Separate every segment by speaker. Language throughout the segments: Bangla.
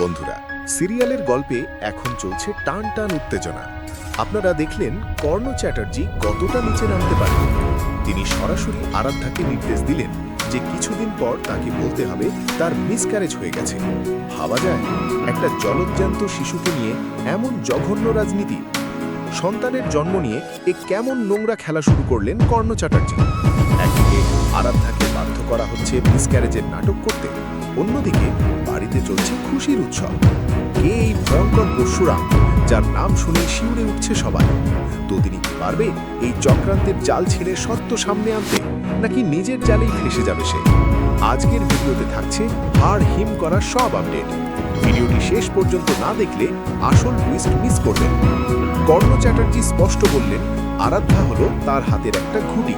Speaker 1: বন্ধুরা, সিরিয়ালের গল্পে এখন চলছে টান টান উত্তেজনা। আপনারা দেখলেন কর্ণ চ্যাটার্জি কতটা নিচে নামতে পারেন তিনি সরাসরি আরাধ্যাকে নির্দেশ দিলেন যে কিছুদিন পর তাকে বলতে হবে তার মিসক্যারেজ হয়ে গেছে। ভাবা যায়, একটা জলজ্যান্ত শিশুকে নিয়ে এমন জঘন্য রাজনীতি। সন্তানের জন্ম নিয়ে এ কেমন নোংরা খেলা শুরু করলেন কর্ণ চ্যাটার্জি। একদিকে আরাধ্যাকে বাধ্য করা হচ্ছে মিসক্যারেজের নাটক করতে অন্যদিকে বাড়িতে চলছে খুশির উৎসব। কে এই ভয়ঙ্কর পরশুরাম যার নাম শুনে শিউরে উঠছে সবাই? তো তিনি কি পারবে এই চক্রান্তের জাল ছেড়ে সত্য সামনে আনতে, নাকি নিজের জালেই ফেসে যাবে সে? আজকের ভিডিওতে থাকছে হাড় হিম করার সব আপডেট। ভিডিওটি শেষ পর্যন্ত না দেখলে আসল টুইস্ট মিস করবেন। কর্ণ চ্যাটার্জি স্পষ্ট বললেন, আরাধ্যা হলো তার হাতের একটা ঘুটি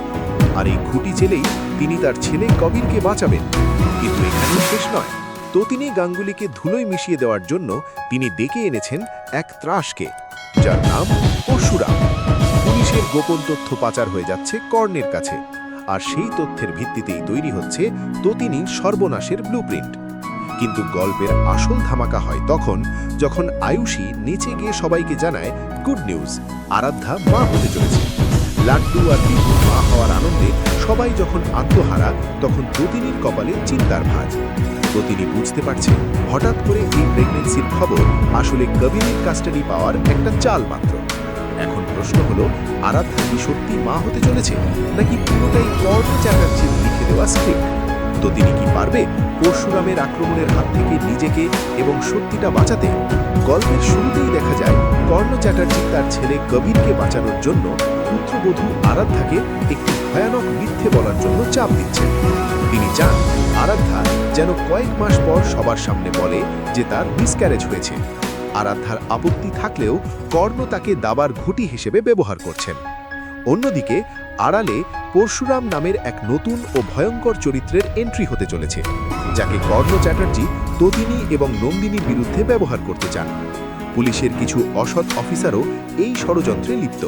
Speaker 1: আর এই ঘুটি জেলেই তিনি তার ছেলে কবিরকে বাঁচাবেন। কিন্তু এখানেই শেষ নয়। ততিনী গাঙ্গুলিকে ধুলোয় মিশিয়ে দেওয়ার জন্য তিনি ডেকে এনেছেন এক ত্রাসকে, যার নাম পরশুরাম। পুলিশের গোপন তথ্য পাচার হয়ে যাচ্ছে কর্ণের কাছে। আর সেই তথ্যের ভিত্তিতেই তৈরি হচ্ছে ততিনীর সর্বনাশের ব্লুপ্রিন্ট কিন্তু গল্পের আসল ধামাকা হয় তখন যখন আয়ুষী নিচে গিয়ে সবাইকে জানায় গুড নিউজ আরাধ্যা মা হতে চলেছে। লাড্ডু আর বিশু মা হওয়ার আনন্দে সবাই যখন আত্মহারা, তখন প্রতিনির কপালে চিন্তার ভাজ। প্রতিনি বুঝতে পারছে, হঠাৎ করে এই প্রেগনেন্সির খবর আসলে কবিরের কাস্টাডি পাওয়ার একটা চাল মাত্র। এখন প্রশ্ন হলো আরাধ্যা কি সত্যি মা হতে চলেছে, নাকি পুরোটাই কর্ণ চ্যাটার্জির লিখে দেওয়া স্ক্রিপ্ট তো তিনি কি পারবে পরশুরামের আক্রমণের হাত থেকে নিজেকে এবং সত্যিটা বাঁচাতে? গল্পের শুরুতেই দেখা যায়, কর্ণ চ্যাটার্জি তার ছেলে কবিরকে বাঁচানোর জন্য পুত্রবধূ আরাধ্যাকে একটি ভয়ানক মিথ্যে বলার জন্য চাপ দিচ্ছেন। তিনি চান আরাধ্যা যেন কয়েক মাস পর সবার সামনে বলে যে তার মিসক্যারেজ হয়েছে। আরাধ্যার আপত্তি থাকলেও কর্ণ তাকে দাবার ঘুটি হিসেবে ব্যবহার করছেন। অন্যদিকে, আড়ালে পরশুরাম নামের এক নতুন ও ভয়ঙ্কর চরিত্রের এন্ট্রি হতে চলেছে, যাকে কর্ণ চ্যাটার্জি, ততিনী এবং নন্দিনীর বিরুদ্ধে ব্যবহার করতে চান। পুলিশের কিছু অসৎ অফিসারও এই ষড়যন্ত্রে লিপ্ত।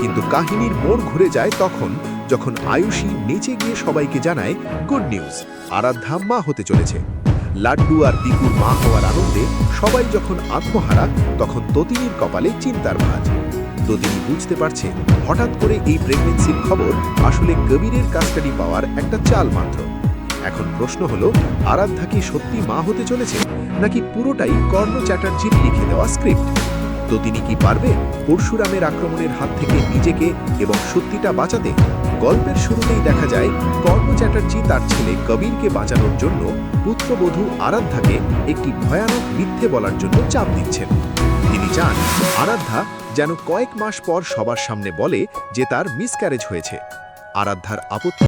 Speaker 1: কিন্তু কাহিনীর মোড় ঘুরে যায় তখন, যখন আয়ুষী নিচে গিয়ে সবাইকে জানায়, গুড নিউজ, আরাধ্যা মা হতে চলেছে। লাড্ডু আর পিকুর মা হওয়ার আনন্দে সবাই যখন আত্মহারা, তখন ততিনীর কপালে চিন্তার ভাঁজ। ততিনী বুঝতে পারছে হঠাৎ করে এই প্রেগনেন্সির খবর আসলে কবিরের কাস্টাডি পাওয়ার একটা চাল মাত্র। এখন প্রশ্ন হলো, আরাধ্যা কি সত্যি মা হতে চলেছে, নাকি পুরোটাই কর্ণ চ্যাটার্জির লিখে দেওয়া স্ক্রিপ্ট তো তিনি কি পারবে পরশুরামের আক্রমণের হাত থেকে নিজেকে এবং সত্যিটা বাঁচাতে? গল্পের শুরুতেই দেখা যায়, কর্ণ চ্যাটার্জি তার ছেলে কবিরকে বাঁচানোর জন্য পুত্রবধূ আরাধ্যাকে একটি ভয়ানক মিথ্যে বলার জন্য চাপ দিচ্ছেন। চান, আরাধ্যা যেন কয়েক মাস পর সবার সামনে বলে যে তার মিসক্যারেজ হয়েছে। আরাধ্যার আপত্তি